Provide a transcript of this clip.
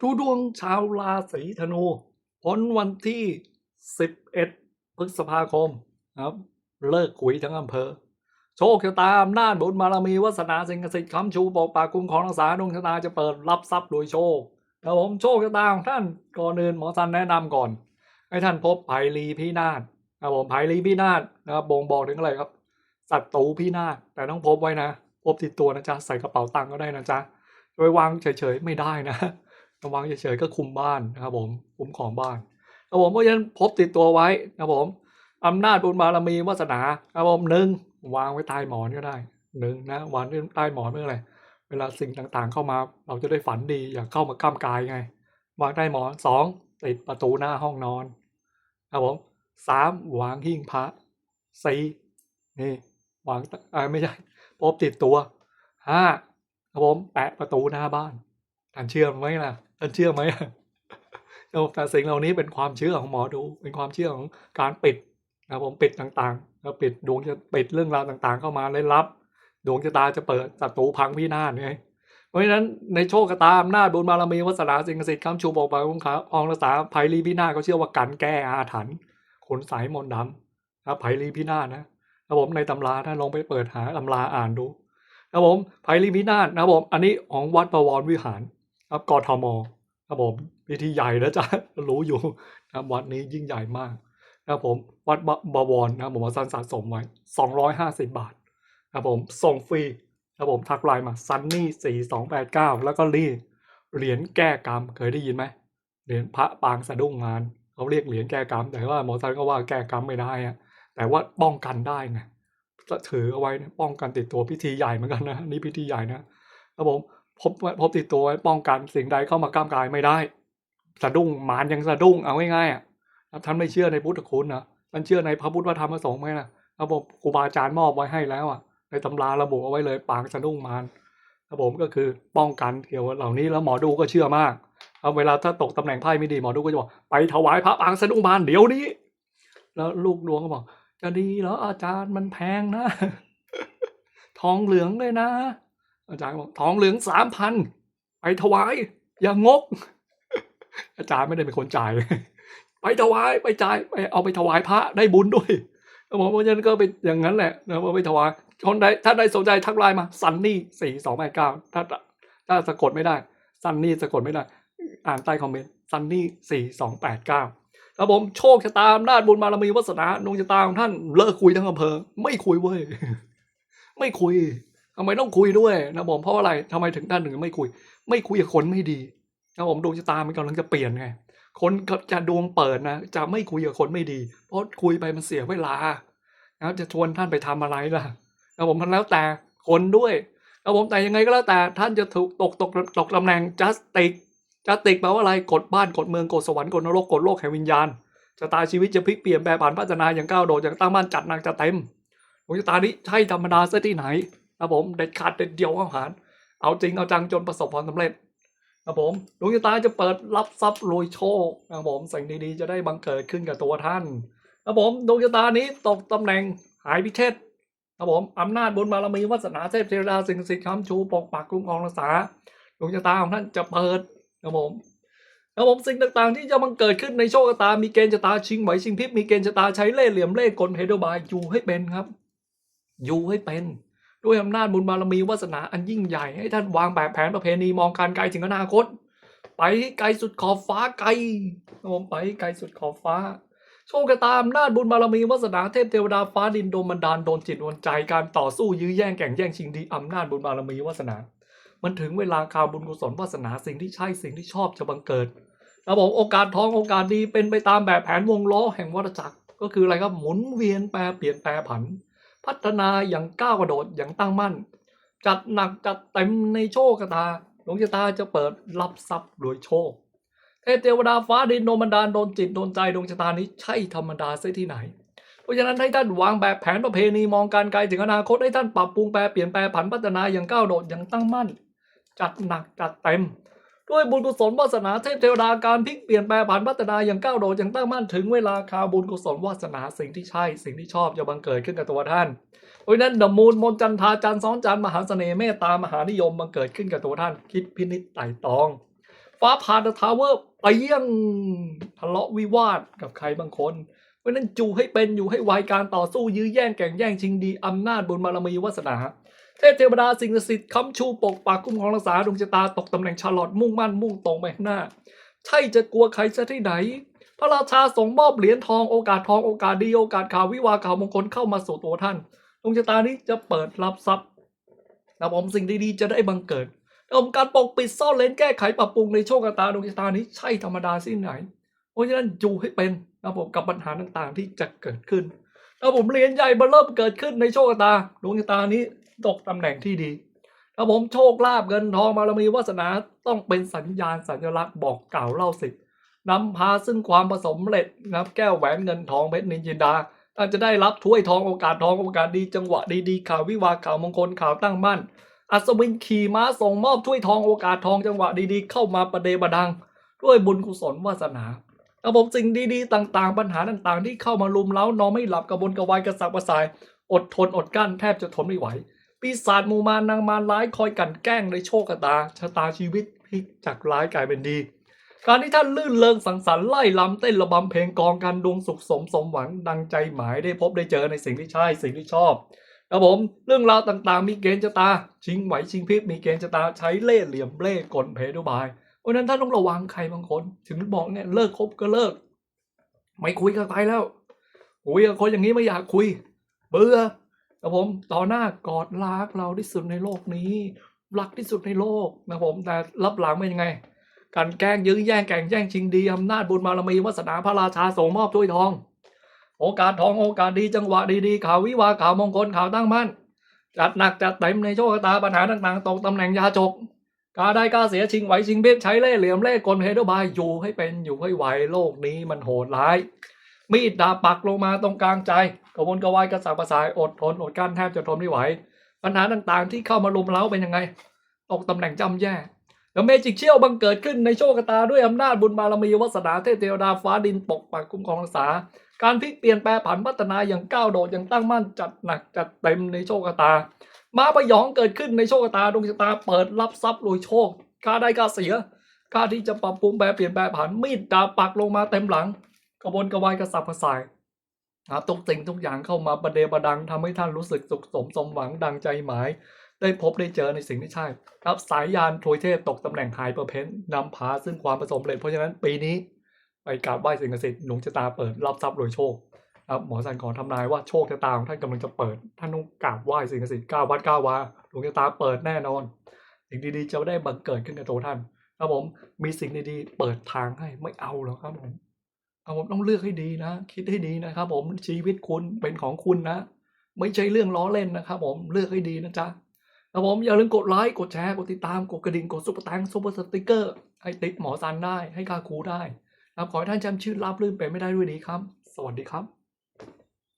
ทุดวงชาวราศีธนูพ้นวันที่ 11 พฤษภาคมครับ เลิกคุยทั้งอำเภอ โชคชะตาอำนาจบุญบารมีวาสนาสิ่งศักดิ์สิทธิ์คำชูปกปากคุ้มครองรักษาดวงชะตาจะเปิดรับทรัพย์โดยโชคครับผมโชคชะตาของท่านก่อนอื่นหมอสันแนะนำก่อน ให้ท่านพบไผ่ลีพินาศครับผมไผ่ลีพินาศนะครับบ่งบอกถึงอะไรครับศัตรูพินาศแต่ต้องพบไว้นะพบติดตัวนะจ๊ะใส่กระเป๋าตังค์ก็ได้นะจ๊ะจะไปวางเฉยๆไม่ได้นะ วางเฉยๆก็คุมบ้านนะครับผมคุมของบ้านครับผมเพราะฉะนั้นพบติดตัวไว้นะครับผมอำนาจบุญบารมีวาสนาครับผมหนึ่งวางไว้ใต้หมอนก็ได้หนึ่งนะวางไว้ใต้หมอนเพื่อไรเวลาสิ่งต่างๆ เข้ามาเราจะได้ฝันดีอย่าเข้ามาก้ามกายไง วางใต้หมอนสองติดประตูหน้าห้องนอนครับผมสามวางหิ้งพระสี่นี่วางเอ่อไม่ใช่พบติดตัวห้าครับผมแปะประตูหน้าบ้าน ท่านเชื่อไหมล่ะท่านเชื่อไหมเอาแต่สิ่งเหล่านี้เป็นความเชื่อของหมอดู เป็นความเชื่อของการปิดนะผมปิดต่างๆแล้วปิดดวงจะปิดเรื่องราวต่างๆ เข้ามาเลยรับ ดวงชะตาจะเปิดศัตรูพังพินาศไงเพราะฉะนั้นในโชคชะตาอำนาจบุญบารมีวาสนาสิ่งศักดิ์สิทธิ์คำชูบอกไปคุ้มขาองรักษาภัยรีพินาศเขาเชื่อว่ากันแก้อาถรรพ์ขนสายมนต์ดำนะภัยรีพินาศนะครับผมในตำราถ้าลองไปเปิดหาตำราอ่านดูนะผมภัยรีพินาศนะผมอันนี้ของวัดประวรวิหาร ครับกทมครับผมพิธีใหญ่นะจ๊ะรู้อยู่นะวัดนี้ยิ่งใหญ่มากนะผมวัดบบวรนะผมมาสันสะสมไว้สองร้อยห้าสิบบาทครับผมส่งฟรีครับผมทักไลน์มาซันนี่สี่สองแปดเก้าแล้วก็รีเหรียญแก้กรรมเคยได้ยินไหมเหรียญพระปางสะดุ้งงานเขาเรียกเหรียญแก้กรรม แต่ว่าหมอซันก็ว่าแก้กรรมไม่ได้อะแต่ว่าป้องกันได้ไงจะถือเอาไว้นะป้องกันติดตัวพิธีใหญ่เหมือนกันนะนี่พิธีใหญ่นะครับผม พบพบติดตัวไว้ป้องกันสิ่งใดเข้ามาก้ามกายไม่ได้ สะดุ้งหมานยังสะดุ้งเอาง่ายๆอะท่านไม่เชื่อในพุทธคุณนะท่านเชื่อในพระพุทธธรรมประสงค์ไหมนะระบบครูบาอาจารย์มอบไว้ให้แล้วอะ ในตำราระบุเอาไว้เลยปางสะดุ้งมารรับผมก็คือป้องกันเกี่ยวกับเหล่านี้แล้วหมอดูก็เชื่อมากเอาเวลาถ้าตกตำแหน่งไพ่ไม่ดีหมอดูก็จะบอกไปถวายพระปางสะดุ้งมารเดี๋ยวนี้ แล้วลูกดวงก็บอกจะดีเหรออาจารย์มันแพงนะ ทองเหลืองเลยนะ อาจารย์บอกทองเหลืองสามพันไปถวาย อย่างงก อาจารย์ไม่ได้เป็นคนจ่าย ไปถวายไปจ่ายไปเอาไปถวายพระได้บุญด้วยผมเพราะฉะนั้นก็เป็นอย่างนั้นแหละนะว่าไปถวายคนใดถ้าใดสนใจทักไลน์มาซันนี่สี่สองแปดเก้าถ้าถ้าสะกดไม่ได้ซันนี่สะกดไม่ได้ อ่านใต้คอมเมนต์ซันนี่สี่สองแปดเก้าแล้วผมโชคชะตาอำนาจบุญบารมีวาสนาดวงชะตาของท่านเลิกคุยทั้งอำเภอ ไม่คุยเว้ย ไม่คุย ทำไมต้องคุยด้วยนะผมเพราะอะไรทำไมถึงท่านถึงไม่คุย ไม่คุยกับคนไม่ดีนะผมดวงชะตามันกำลังจะเปลี่ยนไงคนจะดวงเปิดนะจะไม่คุยกับคนไม่ดี เพราะคุยไปมันเสียเวลานะจะชวนท่านไปทำอะไรล่ะนะผมมันแล้วแต่คนด้วยนะผมแต่ยังไงก็แล้วแต่ท่านจะถูกตกตกตกตำแหน่งจัสติกจัสติกแปลว่าอะไรกดบ้านกดเมืองกดสวรรค์กดนรกกดโลกแห่งวิญญาณชะตาชีวิตจะพลิกเปลี่ยนแปรผันพัฒนาอย่างก้าวโดดอย่างตั้งมั่นจัดหนักจัดเต็มดวงชะตานี้ใช่ธรรมดาซะที่ไหน ครับผมเด็ดขาดเด็ดเดียวอาหาร เอาจริงเอาจังจนประสบความสำเร็จครับผมดวงชะตาจะเปิดรับทรัพย์รวยโชคครับผมสิ่งดีๆจะได้บังเกิดขึ้นกับตัวท่านครับผมดวงชะตานี้ตกตำแหน่งหายพิเชษครับผมอำนาจบุญบารมีวาสนาเทพเทวดาสิ่งศักดิ์สิทธิ์คำชูปกปักคุ้มครองรักษาดวงชะตาของท่านจะเปิดครับผมครับผมสิ่งต่างๆ ที่จะบังเกิดขึ้นในโชคชะตา มีเกณฑ์ชะตาชิงไหวชิงพริบมีเกณฑ์ชะตาใช้เล่ห์เหลี่ยมเล่ห์กลเพโดบายอยู่ให้เป็นครับ อยู่ให้เป็น ด้วยอำนาจบุญบารมีวาสนาอันยิ่งใหญ่ให้ท่านวางแบบแผนประเพณีมองการไกลถึงอนาคต ไปไกลสุดขอบฟ้าไกลครับผมไปไกลสุดขอบฟ้า โชคชะตาอำนาจบุญบารมีวาสนาเทพเทวดาฟ้าดินโดนบันดาลโดนจิตโดนใจการต่อสู้ยื้อแย่งแข่งแย่งชิงดีอำนาจบุญบารมีวาสนา มันถึงเวลาข่าวบุญกุศลวาสนาสิ่งที่ใช่สิ่งที่ชอบจะบังเกิดครับผมโอกาสทองโอกาสดีเป็นไปตามแบบแผนวงล้อแห่งวัฏจักรก็คืออะไรครับหมุนเวียนแปรเปลี่ยนแปรผัน พัฒนาอย่างก้าวกระโดดอย่างตั้งมั่น จัดหนักจัดเต็มในโชคชะตาดวงชะตาจะเปิดรับทรัพย์โดยโชคเทพเทวดาฟ้าดินโดนบันดาลโดนจิตโดนใจดวงชะตานี้ใช่ธรรมดาเสียที่ไหน เพราะฉะนั้นให้ท่านวางแบบแผนประเพณีมองการไกลถึงอนาคตให้ท่านปรับปรุงแปรเปลี่ยนแปรผันพัฒนาอย่างก้าวโดดอย่างตั้งมั่น จัดหนักจัดเต็ม ด้วยบุญกุศลวาสนาเทพเทวดาการพลิกเปลี่ยนแปลผันพัฒนาอย่างก้าวโดดอย่างตั้งมั่นถึงเวลาคาบุญกุศลวาสนาสิ่งที่ใช่สิ่งที่ชอบจะบังเกิดขึ้นกับตัวท่านเพราะฉะนั้นดมูลมนจันทาจันซ้อนจันมหาเสน่ห์เมตตามหานิยมบังเกิดขึ้นกับตัวท่าน คิดพินิจไต่ตอง ฟ้าผ่าเดอะทาวเวอร์ไปเยี่ยงทะเลาะวิวาทกับใครบางคนเพราะฉะนั้นจูให้เป็นอยู่ให้ไวการต่อสู้ยื้อแย่งแก่งแย่งชิงดีอำนาจบุญบารมีวาสนา เทพเทวดาสิ่งศักดิ์สิทธิ์ค้ำชูปกปักคุ้มครองรักษาดวงชะตาตกตำแหน่งชาลอตมุ่งมั่นมุ่งตรงไปข้างหน้า ใช่จะกลัวใครซะที่ไหน พระราชาส่งมอบเหรียญทองโอกาสทองโอกาสดีโอกาสข่าววิวาข่าวมงคลเข้ามาสู่ตัวท่านดวงชะตานี้จะเปิดรับทรัพย์นะผมสิ่งดีๆจะได้บังเกิดนะผมการปกปิดซ่อนเลนแก้ไขปรับปรุงในโชคชะตาดวงชะตานี้ใช่ธรรมดาสิ้นไหน เพราะฉะนั้นอยู่ให้เป็นนะผมกับปัญหาต่างๆที่จะเกิดขึ้นนะผมเรียนใหญ่มาเริ่มเกิดขึ้นในโชคชะตาดวงชะตานี้ ตกตำแหน่งที่ดีนะผมโชคลาภเงินทองบารมีวาสนาต้องเป็นสัญญาณสัญลักษณ์บอกกล่าวเล่าสิทธินำพาซึ่งความผสมเร็จนะครับแก้วแหวนเงินทองเพชรนินจินดาท่านจะได้รับถ้วยทองโอกาสทองโอกาสดีจังหวะดีๆข่าววิวาข่าวมงคลข่าวตั้งมั่น อัศวินขี่ม้าส่งมอบถ้วยทองโอกาสทองจังหวะดีๆ เข้ามาประเดประดัง ด้วยบุญกุศลวาสนาระบบสิ่งดีๆ ต่างๆ ปัญหาต่างๆ ที่เข้ามาลุมเล้านอนไม่หลับกระบนกระวายกระสับกระส่าย อดทนอดกั้นแทบจะทนไม่ไหว ปีศาจมูมารนางมารร้ายคอยกันแกล้งในโชคชะตาชะตาชีวิตพลิกจากร้ายกลายเป็นดี การที่ท่านลื่นเริงสังสรรค์ไล่ลำเต้นระบำเพลงกองกันดวงสุขสมสมหวังดังใจหมายได้พบได้เจอในสิ่งที่ใช่สิ่งที่ชอบครับผมเรื่องราวต่างๆ มีเกณฑ์ชะตา ชิงไหวชิงพริบมีเกณฑ์ชะตาใช้เล่ห์เหลี่ยมเล่ห์กลเพทุบายเพราะฉะนั้นท่านต้องระวังใครบางคน ถึงบอกเนี่ยเลิกคบก็เลิก ไม่คุยกับใครแล้วคุยกับคนอย่างนี้ไม่อยากคุย เบื่อ ครับผมต่อหน้ากอดรักเราที่สุดในโลกนี้ รักที่สุดในโลกนะผมแต่รับหลังเป็นยังไง การแกล้งยื้อแย่งแก่งแย่งชิงดีอำนาจบุญบารมีวาสนาพระราชาส่งมอบถ้วยทอง โอกาสทองโอกาสดีจังหวะดีๆข่าววิวาข่าวมงคลข่าวตั้งมั่นจัดหนักจัดเต็มในโชคชะตาปัญหาต่างๆตกตำแหน่งยาจกกาได้กาเสียชิงไหวชิงเบี้ยใช้เล่เหลี่ยมเล่กลเพดบายอยู่ให้เป็นอยู่ให้ไหวโลกนี้มันโหดร้าย มีดดาบปักลงมาตรงกลางใจ กระวนกระวายกระสับกระส่ายอดทนอดกั้นแทบจะทนไม่ไหว ปัญหาต่างๆ ที่เข้ามาลุมเล้าเป็นยังไง ตกตำแหน่งจำแย่ แล้วเมจิกเชี่ยวบังเกิดขึ้นในโชคชะตาด้วยอำนาจบุญบารมีวาสนาเทพเทวดาฟ้าดินปกปักคุ้มครองรักษา การพลิกเปลี่ยนแปลผันพัฒนาอย่างก้าวโดดอย่างตั้งมั่นจัดหนักจัดเต็มในโชคชะตา มาประยองเกิดขึ้นในโชคชะตาดวงชะตาเปิดรับทรัพย์รวยโชคกล้าได้กล้าเสียกล้าที่จะปรับปรุงแปลเปลี่ยนแปลผันมีดดาบปักลงมาเต็มหลัง กระวนกระวายกระสับกระส่ายนะครับทุกสิ่งทุกอย่างเข้ามาประเดประดังทำให้ท่านรู้สึกสุขสมสมหวังดังใจหมาย ได้พบได้เจอในสิ่งที่ใช่ครับสายยานโทยเทพตกตำแหน่งไฮเปอร์เพนนำพาซึ่งความประสบเร็จเพราะฉะนั้นปีนี้ไปกราบไหว้สิ่งศักดิ์สิทธิ์หนุนชะตาเปิดรับทรัพย์รวยโชคครับหมอสันขอทำนายว่าโชคชะตาของท่านกำลังจะเปิด ท่านต้องกราบไหว้สิ่งศักดิ์สิทธิ์ก้าววัดก้าววาหลวงชะตาเปิดแน่นอน สิ่งดีๆจะได้บังเกิดขึ้นกับตัวท่านครับผมมีสิ่งดีๆเปิดทางให้ไม่เอาหรอกครับผม เอาผมต้องเลือกให้ดีนะ คิดให้ดีนะครับผมชีวิตคุณเป็นของคุณนะ ไม่ใช่เรื่องล้อเล่นนะครับผมเลือกให้ดีนะจ๊ะแล้วผมอย่าลืมกดไลค์กดแชร์กดติดตามกดกระดิ่งกดซุปเปอร์แตงซุปเปอร์สติกเกอร์ให้ติ๊กหมอซันได้ให้กาคูได้ครับขอให้ท่านจำชื่อรับลื่นไปไม่ได้ด้วยดีครับ สวัสดีครับ